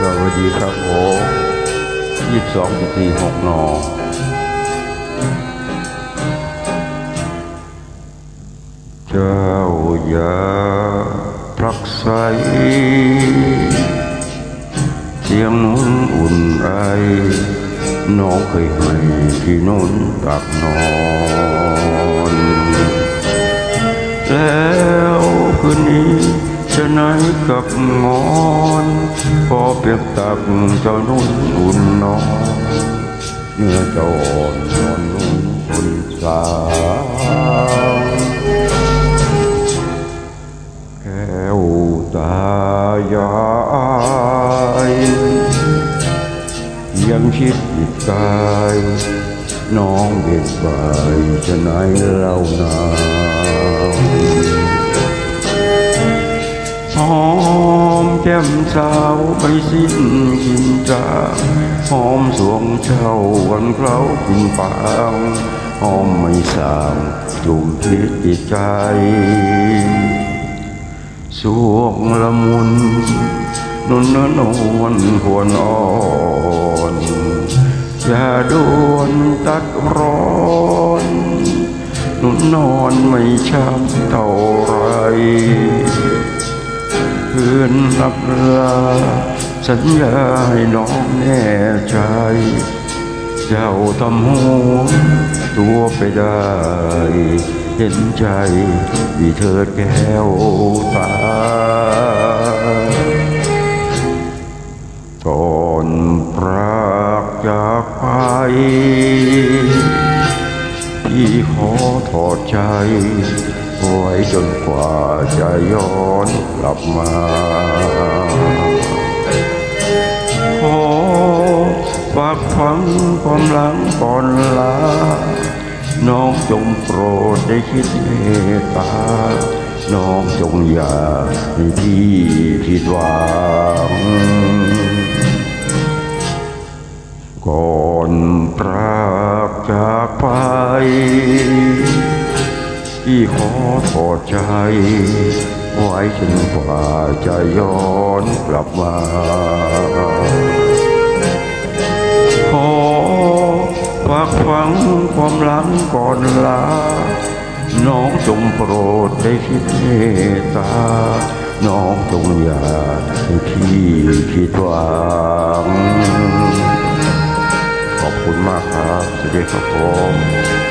สองจุดสี่หกนอเจ้าอย่าพลักใสเสียงนุ่นอุ่นไอน้องเคยให้ที่นุ่นตักนอน แล้วคืนนี้ จะไหนกับงอนพอเปียกตักเจ้านุ่นอุ่นนอนเนื้อเจ้าอ่อนนอนนุ่นอุ่นสาวแก้วตายายยังคิดติดกายน้องเด็กบายจะไหนเล่านา แก้มสาวไปสิ้นกินจางหอมสวงเช่าวันเคล้ากินปางหอมไม่สางจุ่มพิษจิตใจ สวงละมุนนุนนนวลหวนอ่อนอย่าโดนตัดร้อนนุนนอนไม่ช้ำเท่าไรืนรับลาสัญญาให้น้องแน่ใจ เจ้าทำหัวตัวไปได้ เห็นใจดีเถิดแก้วตา ก่อนปรากจากไปพี่ขอถอดใจ ไว้จนกว่าจะย้อนกลับมา ขอฝากฝังความหลังก่อนลา น้องจงโปรดได้คิดเมตตา น้องจงอย่าให้พี่ผิดหวังก่อนปรากจากไป พี่ขอถอดใจ ไว้จนกว่าจะย้อนกลับมา ขอฝากฝังความหลังก่อนลา น้องจงโปรดได้คิดเมตตา น้องจงอย่าให้พี่ผิดหวังขอบคุณมากครับสวัสดีครับผม